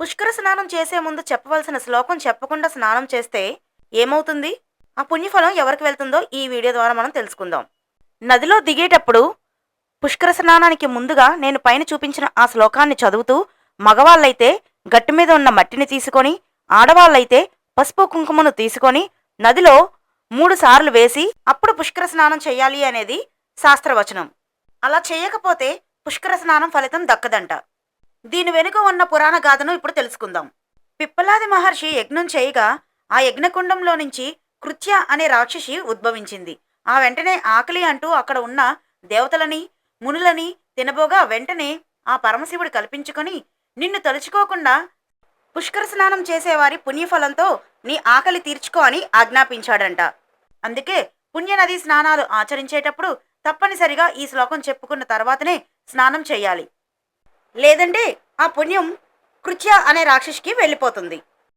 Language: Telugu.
పుష్కర స్నానం చేసే ముందు చెప్పవలసిన శ్లోకం చెప్పకుండా స్నానం చేస్తే ఏమవుతుంది? ఆ పుణ్యఫలం ఎవరికి వెళ్తుందో ఈ వీడియో ద్వారా మనం తెలుసుకుందాం. నదిలో దిగేటప్పుడు పుష్కర స్నానానికి ముందుగా నేను పైన చూపించిన ఆ శ్లోకాన్ని చదువుతూ మగవాళ్ళైతే గట్టి మీద ఉన్న మట్టిని తీసుకొని ఆడవాళ్ళైతే పసుపు కుంకుమను తీసుకొని నదిలో మూడు సార్లు వేసి అప్పుడు పుష్కర స్నానం చేయాలి అనేది శాస్త్రవచనం. అలా చేయకపోతే పుష్కర స్నానం ఫలితం దక్కదంట. దీని వెనుక ఉన్న పురాణ గాథను ఇప్పుడు తెలుసుకుందాం. పిప్పలాది మహర్షి యజ్ఞం చేయగా ఆ యజ్ఞకుండంలో నుంచి కృత్య అనే రాక్షసి ఉద్భవించింది. ఆ వెంటనే ఆకలి అంటూ అక్కడ ఉన్న దేవతలని మునులని తినబోగా వెంటనే ఆ పరమశివుడు కల్పించుకొని నిన్ను తలుచుకోకుండా పుష్కర స్నానం చేసేవారి పుణ్యఫలంతో నీ ఆకలి తీర్చుకో అని ఆజ్ఞాపించాడంట. అందుకే పుణ్యనది స్నానాలు ఆచరించేటప్పుడు తప్పనిసరిగా ఈ శ్లోకం చెప్పుకున్న తర్వాతనే స్నానం చేయాలి. లేదంటే ఆ పుణ్యం కృత్య అనే రాక్షసికి వెళ్ళిపోతుంది.